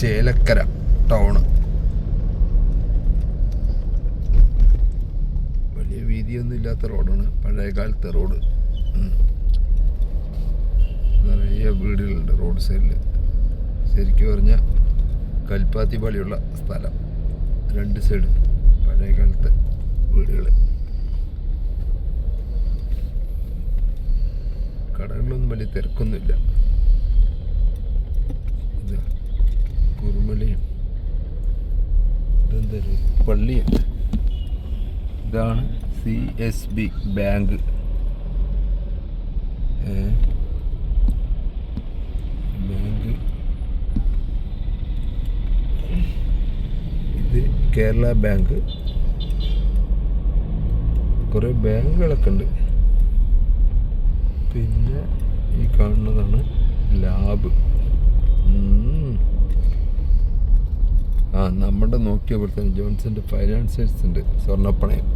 Chelakkara town വലിയ വീതിയൊന്നും ഇല്ലാത്ത റോഡാണ്. പഴയ കാലത്തെ റോഡ്. നിറയെ വീടുകളുണ്ട് റോഡ് സൈഡിൽ ശരിക്കും പറഞ്ഞാൽ കൽപ്പാത്തി പോലെയുള്ള സ്ഥലം. രണ്ട് സൈഡ് പഴയ കാലത്തെ വീടുകൾ കടകളിലൊന്നും വലിയ തിരക്കൊന്നുമില്ല ഇതാ കുറുമലയും ഇതെന്താ ഒരു പള്ളിയാണ് ഇതാണ് C S B bank. Bank. ഇത് കേരള ബാങ്ക്. കുറേ ബാങ്കുകളൊക്കെ ഉണ്ട്. പിന്നെ ഈ കാണുന്നതാണ് ലാബ് നമ്മുടെ നോക്കിയ പോലെ തന്നെ ജോൺസന്റെ ഫൈനാൻസേഴ്സ് ഉണ്ട് സ്വർണപ്പണയം.